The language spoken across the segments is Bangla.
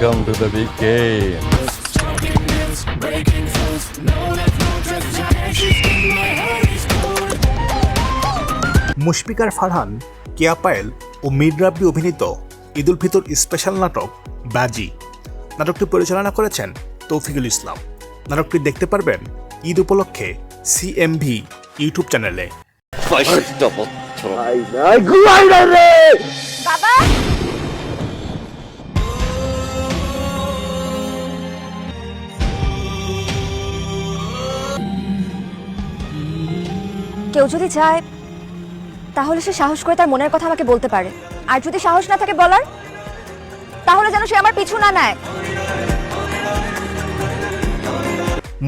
Welcome to the big game. Mushfiqur Farhan কেয়া পায়েল ও মীর রাব্বি অভিনীত ঈদুল ফিতর স্পেশাল নাটক বাজি। নাটকটি পরিচালনা করেছেন তৌফিকুল ইসলাম। নাটকটি দেখতে পারবেন ঈদ উপলক্ষে সিএমভি ইউটিউব চ্যানেলে। বাবা! কেউ যদি চায় তাহলে সে সাহস করে তার মনের কথা আমাকে বলতে পারে। আর যদি সাহস না থাকে বলার তাহলে যেন সে আমার পিছু না নেয়।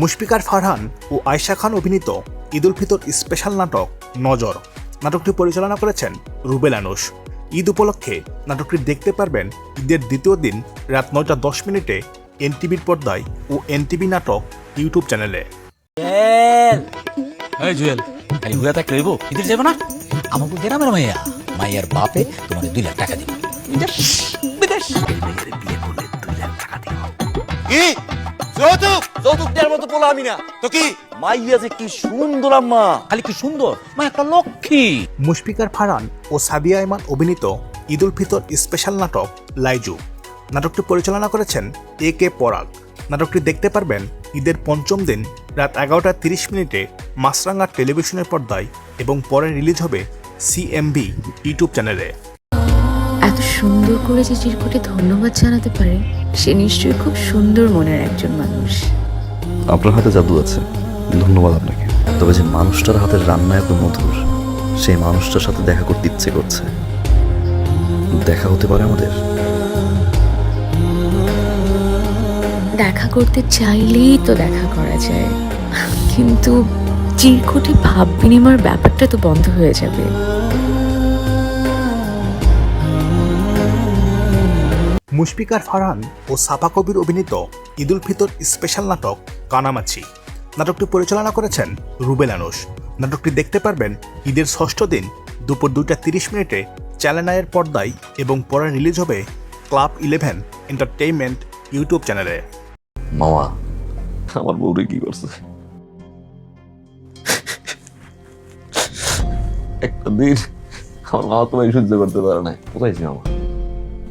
মুশফিকার ফারহান ও আয়শা খান অভিনীত ঈদুল ফিতর স্পেশাল নাটক নজর। নাটকটি পরিচালনা করেছেন রুবেল আনুস ঈদ উপলক্ষে নাটকটি দেখতে পারবেন ঈদের দ্বিতীয় দিন রাত নয়টা দশ মিনিটে এনটিভির পর্দায় ও এনটিভি নাটক ইউটিউব চ্যানেলে। জুয়েল খালি হুয়া থাকলে হইব? ইদের যাব না? আমাকে গ্রামের মাইয়া। মাইয়ার বাপে তোমার দুই লাখ টাকা দিব। বিদেশ বিদেশ। কি? যৌতুক? যৌতুক দেওয়ার মতো পোলা আমি না। তো কি? মাইয়া যে কি সুন্দর আম্মা। খালি কি সুন্দর? মা একটা লক্ষ্মী। মুশফিকার ফারহান ও সাদিয়া ইমান অভিনীত ঈদুল ফিতর স্পেশাল নাটক লাইজু। নাটকটি পরিচালনা করেছেন এ কে পরাগ। নাটকটি দেখতে পারবেন ঈদের পঞ্চম দিন রাত এগারোটা তিরিশ মিনিটে মাছরাঙ্গা টেলিভিশনের পর্দায় এবং পরে রিলিজ হবে সিএমবি ইউটিউব চ্যানেলে। এত সুন্দর করে যে চিরকুটে ধন্যবাদ জানাতে পারে সে নিশ্চয়ই খুব সুন্দর মনের একজন মানুষ। আপনার হাতে জাদু আছে ধন্যবাদ আপনাকে। তবে যে মানুষটার হাতের রান্না এত মধুর সেই মানুষটার সাথে দেখা করতে ইচ্ছে করছে। দেখা হতে পারে আমাদের? দেখা করতে চাইলেই তো দেখা করা যায়। কিন্তু চিরকুটে ভাব বিনিময়ের ব্যাপারটা তো বন্ধ হয়ে যাবে। মুশফিকার ফারহান ও সাফা কবির অভিনীত ঈদুল ফিতর স্পেশাল নাটক কানামাছি। নাটকটি পরিচালনা করেছেন রুবেল আনুস। নাটকটি দেখতে পারবেন ঈদের ষষ্ঠ দিন দুপুর দুইটা তিরিশ মিনিটে চ্যানেলায়ের পর্দায় এবং পরে রিলিজ হবে ক্লাব ইলেভেন এন্টারটেইনমেন্ট ইউটিউব চ্যানেলে। মামা। আমার বউরে কি করছে? একটা দিন আমার মামা তোমায় সহ্য করতে পারে না কোথায় ছিল মামা?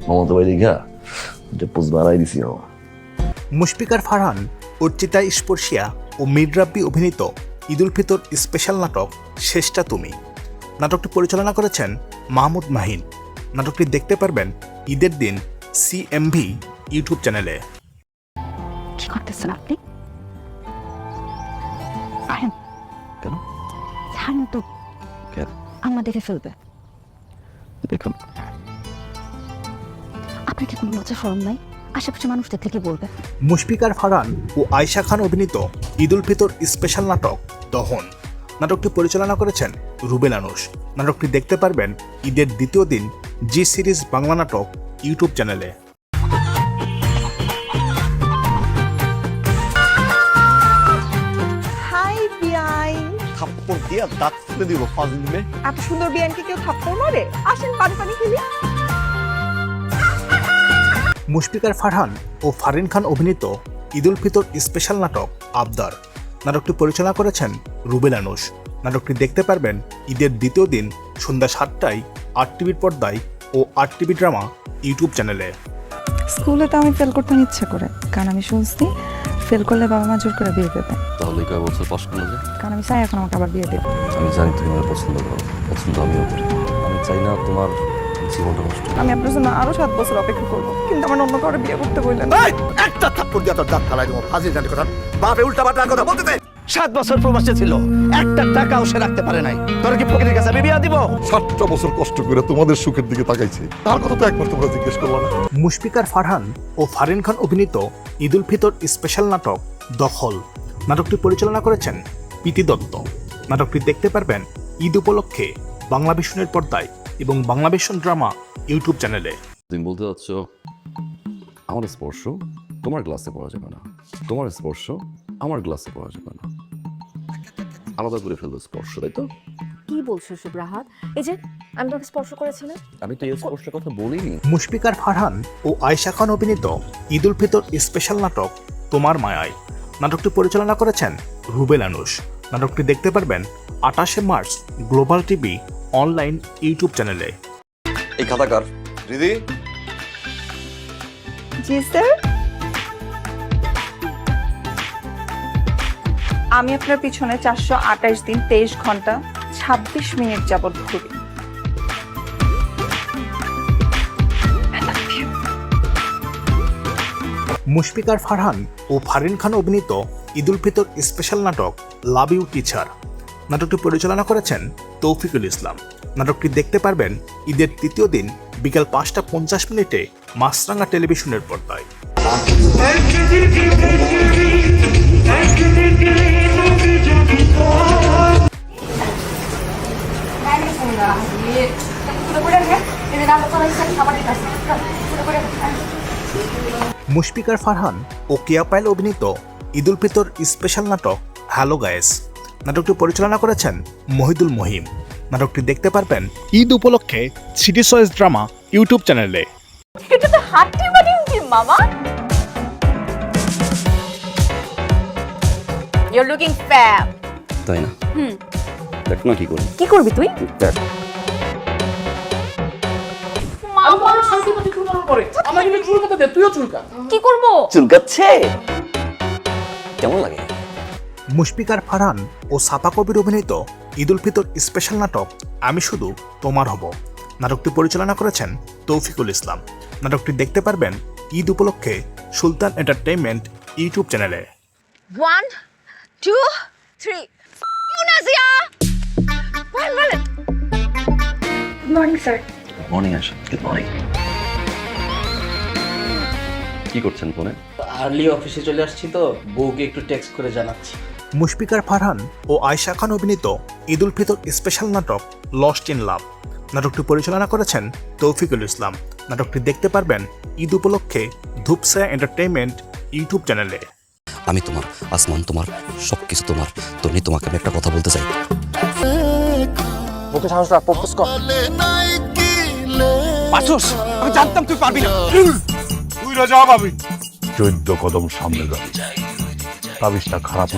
মামা তো বাইরে গা যে পোজ বাড়াই দিছি মামা। মুশফিকার ফারহান অর্চিতা স্পর্শিয়া ও মীর রাব্বি অভিনীত ঈদুল ফিতর স্পেশাল নাটক শেষটা তুমি। নাটকটি পরিচালনা করেছেন মাহমুদ মাহিন। নাটকটি দেখতে পারবেন ঈদের দিন সিএমভি ইউটিউব চ্যানেলে করতেছেন আপনি? কেন? ছাড়েন তো। কেন? আম্মা দেখে ফেলবে। দেখুন। আপনার কি কোনো লজ্জা নাই? আশেপাশে মানুষ দেখলে কি বলবে? মুশফিকার ফারহান ও আয়শা খান অভিনীত ঈদুল ফিতর স্পেশাল নাটক দহন। নাটকটি পরিচালনা করেছেন রুবেল আনুষ। নাটকটি দেখতে পারবেন ঈদের দ্বিতীয় দিন জি সিরিজ বাংলা নাটক ইউটিউব চ্যানেলে। দিয়া দাঁত ফুলে দিব ফাজিল মে। এত সুন্দর বিয়ানকে কেউ থাপ্পড় মারে? আসেন পানি পানি খেলি। মুশফিকার ফারহান ও ফারিন খান অভিনীত ঈদুল ফিতর স্পেশাল নাটক আবদার। নাটকটি পরিচালনা করেছেন রুবেল আনুষ। নাটকটি দেখতে পারবেন ঈদের দ্বিতীয় দিন সন্ধ্যা সাতটায় আট টিভির পর্দায় ও আট টিভি ড্রামা ইউটিউব চ্যানেলে। স্কুলে তো আমি ফেল করতে ইচ্ছে করে কারণ আমি শুনছি ফেল করলে বাবা মা জোর করে বিয়ে দেবে তাহলে কয় বছর পাস করলে যে? কারণ আমি চাই এখন আমাকে আবার বিয়ে দেবে আমি জানি তুমি আমার পছন্দ করো পছন্দ আমিও করি। আমি চাই না তোমার জীবনটা নষ্ট। আমি আপনার জন্য আরও সাত বছর অপেক্ষা করব কিন্তু আমার অন্য কারও বিয়ে করতে বললেন একটা থাপ্পড় দিয়া তোর দাঁত ফালাই দেবো। ফাজিল জানি কথা বাপে উল্টা পাল্টা কথা বলতে দে সাত বছর প্রবাসে ছিল। একটা টাকাও সে রাখতে পারে নাই। তোর কি ফকিরের কাছে আমি বিয়া দিব? সাতটা বছর কষ্ট করে তোমাদের সুখের দিকে তাকাইছে। তার কথা তো একবার তোমরা জিজ্ঞেস করব না। মুশফিকার ফারহান ও ফারিন খান অভিনীত ঈদুল ফিতর স্পেশাল নাটক দখল। নাটকটি পরিচালনা করেছেন প্রীতি দত্ত। নাটকটি দেখতে পারবেন ঈদ উপলক্ষে বাংলা ভীষণের পর্দায় এবং বাংলা ভীষণ ড্রামা ইউটিউব চ্যানেলে। তুমি বলতে চাচ্ছ আমার স্পর্শ তোমার গ্লাসে পড়া যাবে না। তোমার স্পর্শ আমার গ্লাসে পড়া যাবে না। আলাদা করে ফেলব স্পর্শ তাই তো? কি বলছো সুব্রাহাত এই যে আমি তোকে স্পর্শ করেছি না আমি তো এই স্পর্শের কথা বলিনি। মুশফিকার ফারহান ও আয়শা খান অভিনীত ঈদ উল ফিতর স্পেশাল নাটক তোমার মায়ায়। নাটকটি পরিচালনা করেছেন রুবেল আনুস নাটকটি দেখতে পারবেন আঠাশে March global TV online YouTube চ্যানেলে। এই খাতাকার দিদি? জি স্যার? আমি আপনার পিছনে চারশো আঠাশ দিন তেইশ ঘণ্টা ছাব্বিশ মিনিট যাবত ঘুরি। মুশফিকার ফারহান ও ফারিন খান অভিনীত ঈদ উল ফিতর স্পেশাল নাটক লাভ ইউ টিচার। নাটকটি পরিচালনা করেছেন তৌফিকুল ইসলাম। নাটকটি দেখতে পারবেন ঈদের তৃতীয় দিন বিকাল পাঁচটা পঞ্চাশ মিনিটে মাছরাঙ্গা টেলিভিশনের পর্দায়। মুশফিকার ফারহান ও কেয়া পায়েল অভিনীত ঈদ উল ফিতর স্পেশাল নাটক হ্যালো গায়েস। নাটকটি পরিচালনা করেছেন মহিদুল মহিম। নাটকটি দেখতে পারবেন ঈদ উপলক্ষে সিটি চয়েস ড্রামা ইউটিউব চ্যানেলে। এটা তো হাট্টি কি মামা? ইউ লুকিং ফ্যাব তাই না? দেখ না কি করি। কি করবি তুই? দেখ। কি করব? চুলকাচ্ছে? কেমন লাগে? মুশফিকার ফারহান ও সাপা কবির অভিনীত ঈদ উল ফিতর স্পেশাল নাটক আমি শুধু তোমার হব। নাটকটি পরিচালনা করেছেন তৌফিকুল ইসলাম। নাটকটি দেখতে পারবেন ঈদ উপলক্ষে সুলতান এন্টারটেইনমেন্ট ইউটিউব চ্যানেলে। ওয়ান টু থ্রি ইউনাজিয়া! বল বল। মর্নিং স্যার মর্নিং আসো গুড মর্নিং কি করছেন ফোনে? আর্লি অফিসে চলে আসছি তো। বউকে একটু টেক্সট করে জানাচ্ছি। মুশফিকার ফারহান ও আয়শা খান অভিনীত ঈদ উল ফিতর স্পেশাল নাটক লস্ট ইন লাভ নাটকটি পরিচালনা করেছেন তৌফিকুল ইসলাম। নাটকটি দেখতে পারবেন ঈদ উপলক্ষে ধূপসা এন্টারটেইনমেন্ট ইউটিউব চ্যানেলে। আমি তোমার আসমান তোমার সব কিছু তোমার তনি তোমাকে আমি একটা কথা বলতে চাই। ওকে সাহস রাখ প্রপোজ কর। আমি জানতাম তুই পারবি না। তুই রাজা পাবি। চোদ্দ কদম সামনে যাবি। তাবিজটা খারাপ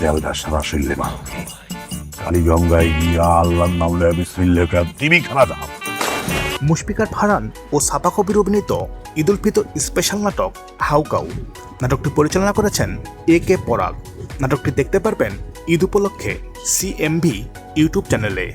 তেলটা সারা শরীরে কালী গঙ্গায় গিয়া আল্লাহর নাম লে বিসমিল্লাহ দিবি খানা দাম মুশফিকার ফারান ও সাপা কবির অভিনীত ঈদ উল ফিতর স্পেশাল নাটক হাউকাউ নাটকটি পরিচালনা করেছেন এ কে পরাগ। নাটকটি দেখতে পারবেন ঈদ উপলক্ষে সিএমভি ইউটিউব চ্যানেলে।